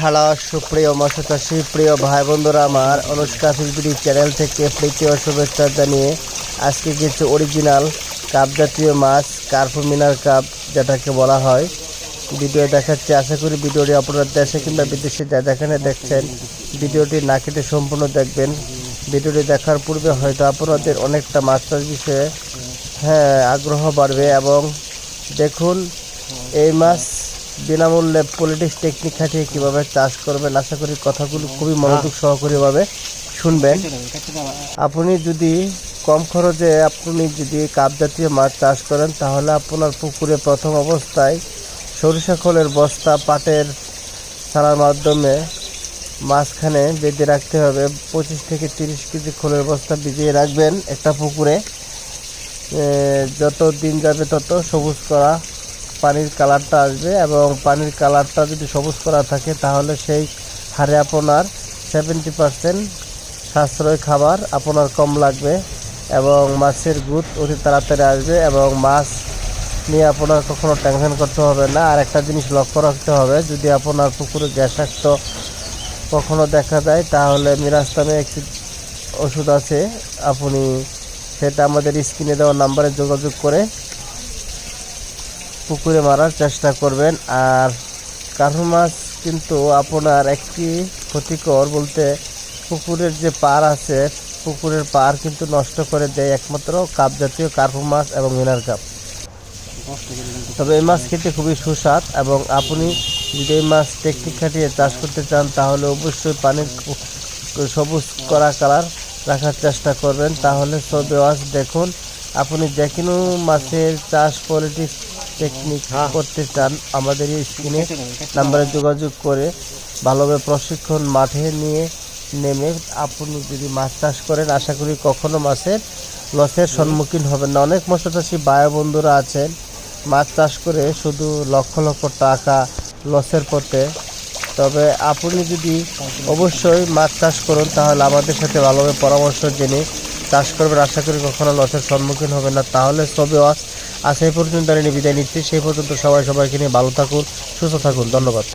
Hello সুপ্রিয় মৎস্যচাষী প্রিয় ভাই বন্ধুরা, আমার অনুষ্কা ফিসবিডি চ্যানেল থেকে প্রীতি ও শুভেচ্ছা জানিয়ে আজকে কিছু অরিজিনাল কাপ জাতীয় মাছ, কার্পু মিনার কাপ যেটাকে বলা হয়। ভিডিও দেখাচ্ছি, আশা করি ভিডিওটি আপনারা দেশে কিংবা বিদেশে যা যেখানে দেখছেন, ভিডিওটি না কেটে সম্পূর্ণ দেখবেন। ভিডিওটি দেখার পূর্বে হয়তো আপনাদের অনেকটা মাছ চাষ বিষয়ে হ্যাঁ আগ্রহ বাড়বে এবং দেখুন, এই মাছ বিনামূল্যে পলিটিক্স টেকনিক খাটিয়ে কীভাবে চাষ করবেন, আশা করি কথাগুলো খুবই মনোযোগ সহকারীভাবে শুনবেন। আপনি যদি কম খরচে আপনি যদি কাপ জাতীয় মাছ চাষ করেন, তাহলে আপনার পুকুরে প্রথম অবস্থায় সরিষা খোলের বস্তা, পাটের ছাড়ার মাধ্যমে মাঝখানে বেঁধে রাখতে হবে। পঁচিশ থেকে তিরিশ কেজি খোলের বস্তা ভিজিয়ে রাখবেন একটা পুকুরে। যত দিন যাবে তত সবুজ করা পানির কালারটা আসবে এবং পানির কালারটা যদি সবুজ করা থাকে তাহলে সেই হারে আপনার সেভেন্টি পার্সেন্ট সাশ্রয় খাবার আপনার কম লাগবে এবং মাছের গুদ অতি তাড়াতাড়ি আসবে এবং মাছ নিয়ে আপনার কখনো টেনশন করতে হবে না। আর একটা জিনিস লক্ষ্য রাখতে হবে, যদি আপনার পুকুরে গ্যাসাক্ত কখনো দেখা যায়, তাহলে মিরাস্তামে একটি ওষুধ আছে। আপনি সেটা আমাদের স্ক্রিনে দেওয়া নাম্বারে যোগাযোগ করে পুকুরে মারার চেষ্টা করবেন। আর কার্পু মাছ কিন্তু আপনার একটি ক্ষতিকর বলতে পুকুরের যে পার আছে, পুকুরের পার কিন্তু নষ্ট করে দেয় একমাত্র কাপ জাতীয় কার্পু মাছ এবং মিনার কাপ। তবে এই মাছ খেতে খুবই সুস্বাদ এবং আপনি যদি এই মাছ টেকনিক খাটিয়ে চাষ করতে চান, তাহলে অবশ্যই পানির সবুজ করা কালার রাখার চেষ্টা করবেন। তাহলে সবে দেখুন, আপনি যে কোনো মাছের চাষ পলিটিক্স টেকনিক করতে চান, আমাদের এই স্ক্রিনে নাম্বারে যোগাযোগ করে ভালোভাবে প্রশিক্ষণ মাঠে নিয়ে নেমে আপনি যদি মাছ চাষ করেন, আশা করি কখনো মাছের লসের সম্মুখীন হবেন না। অনেক মৎস্যচাষী বায়ু বন্ধুরা আছেন, মাছ চাষ করে শুধু লক্ষ লক্ষ টাকা লসের পথে। তবে আপনি যদি অবশ্যই মাছ চাষ করুন, তাহলে আমাদের সাথে ভালোভাবে পরামর্শ জেনে চাষ করবেন। আশা করি কখনো লসের সম্মুখীন হবে না। তাহলে সবে আজ সেই পর্যন্ত আমি বিদায় নিচ্ছি। সেই পর্যন্ত সবাই সবাইকে নিয়ে ভালো থাকুন, সুস্থ থাকুন। ধন্যবাদ।